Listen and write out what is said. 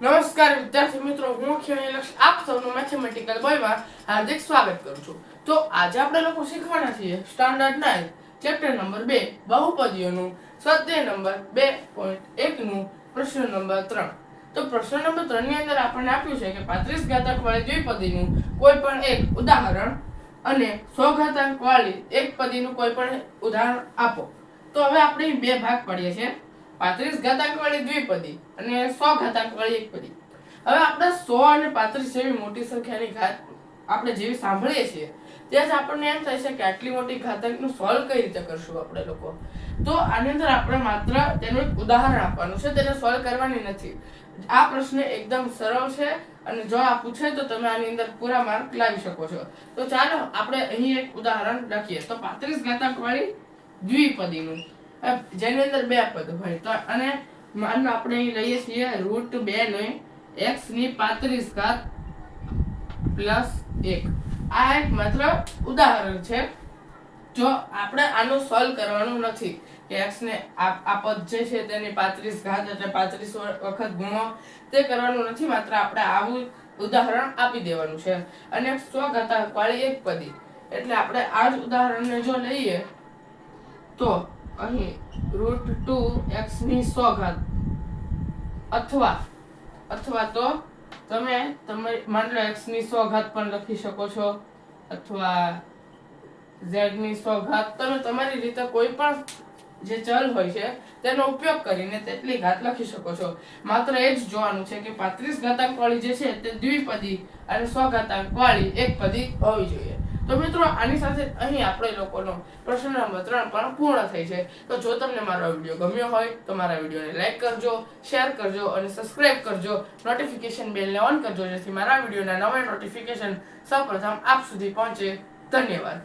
નમસ્કાર, વિદ્યાર્થી મિત્રો, હું ખેલક્ષ આપ સૌનું મેથેમેટિકલ બોયમાં હાર્દિક સ્વાગત કરું છું. તો આજે આપણે લોકો શીખવાના છીએ સ્ટાન્ડર્ડ નાઇન ચેપ્ટર નંબર બે, બહુપદીઓનું, સ્વાધ્યાય નંબર બે પોઈન્ટ એકનું, પ્રશ્ન નંબર ત્રણ. તો પ્રશ્ન નંબર ત્રણની અંદર આપણને આપ્યું છે કે પાંત્રીસ ઘાતક વાળી દ્વિપદીનું કોઈ પણ એક ઉદાહરણ અને સો ઘાતક વાળી એક પદીનું કોઈ પણ ઉદાહરણ આપો. તો હવે આપણે બે ભાગ પાડીએ છીએ. પાંત્રીસ ઘાતાંક વાળી દ્વિપદી અને સો ઘાતાંક વાળી એકપદી. હવે આપણે સો અને પાંત્રીસ જેવી મોટી સંખ્યાની ઘાત આપણે જેવી સાંભળીએ છીએ, ત્યાં આપણને એમ થાય છે કે આટલી મોટી ઘાતકનું સોલ્વ કઈ રીતે કરશું આપણે લોકો? તો આની અંદર આપણે માત્ર તેનું એક ઉદાહરણ આપવાનું છે, તેને સોલ્વ કરવાની નથી. આ પ્રશ્ન એકદમ સરળ છે અને જો આ પૂછે તો તમે આની અંદર પૂરા માર્ક લાવી શકો છો. તો ચાલો આપણે અહીં એક ઉદાહરણ લખીએ. તો પાંત્રીસ ઘાતક વાળી દ્વિપદીનું. જેની અંદર બે પદ હોય. તો અને માનો આપણે અહીં લઈએ છીએ રૂટ બે ને એક્સની પાંત્રીસ ઘાત પ્લસ એક. આ એક માત્ર ઉદાહરણ છે. જો આપણે આનું સોલ્વ કરવાનું નથી, કે એક્સને આ પદ જે છે તેની પાંત્રીસ ઘાત એટલે પાંત્રીસ વખત ગુણો, તે કરવાનું નથી, માત્ર આપણે આવું ઉદાહરણ આપી દેવાનું છે. અને સો ઘાતાંક વાળી એક પદી. એટલે આપણે આ જ ઉદાહરણને જો લઈએ, તો અહીં રૂટ ટુ એક્સની સો ઘાત અથવા અથવા તો તમે તમે માની લો એક્સની સો ઘાત પણ લખી શકો છો. અથવા ઝેડની સો ઘાત તમે તમારી રીતે કોઈ પણ જે ચલ હોય છે, તેનો ઉપયોગ કરીને તેટલી ઘાત લખી શકો છો. માત્ર એ જ જોવાનું છે કે પાંત્રીસ ઘાતાંક વાળી જે છે, તે દ્વિપદી અને સો ઘાતાંક વાળી એક પદી હોવી જોઈએ. તો મિત્રો, આની સાથે અહીં આપણે લોકોનો પ્રશ્ન નંબર ત્રણ પણ પૂર્ણ થઈ છે. તો જો તમને મારો વીડિયો ગમ્યો હોય, તો મારા વિડીયોને લાઇક કરજો શેર કરજો અને સબસ્ક્રાઇબ કરજો. નોટિફિકેશન બેલને ઓન કરજો, જેથી મારા વિડીયોના નવા નોટિફિકેશન સૌપ્રથમ આપ સુધી પહોંચે. ધન્યવાદ.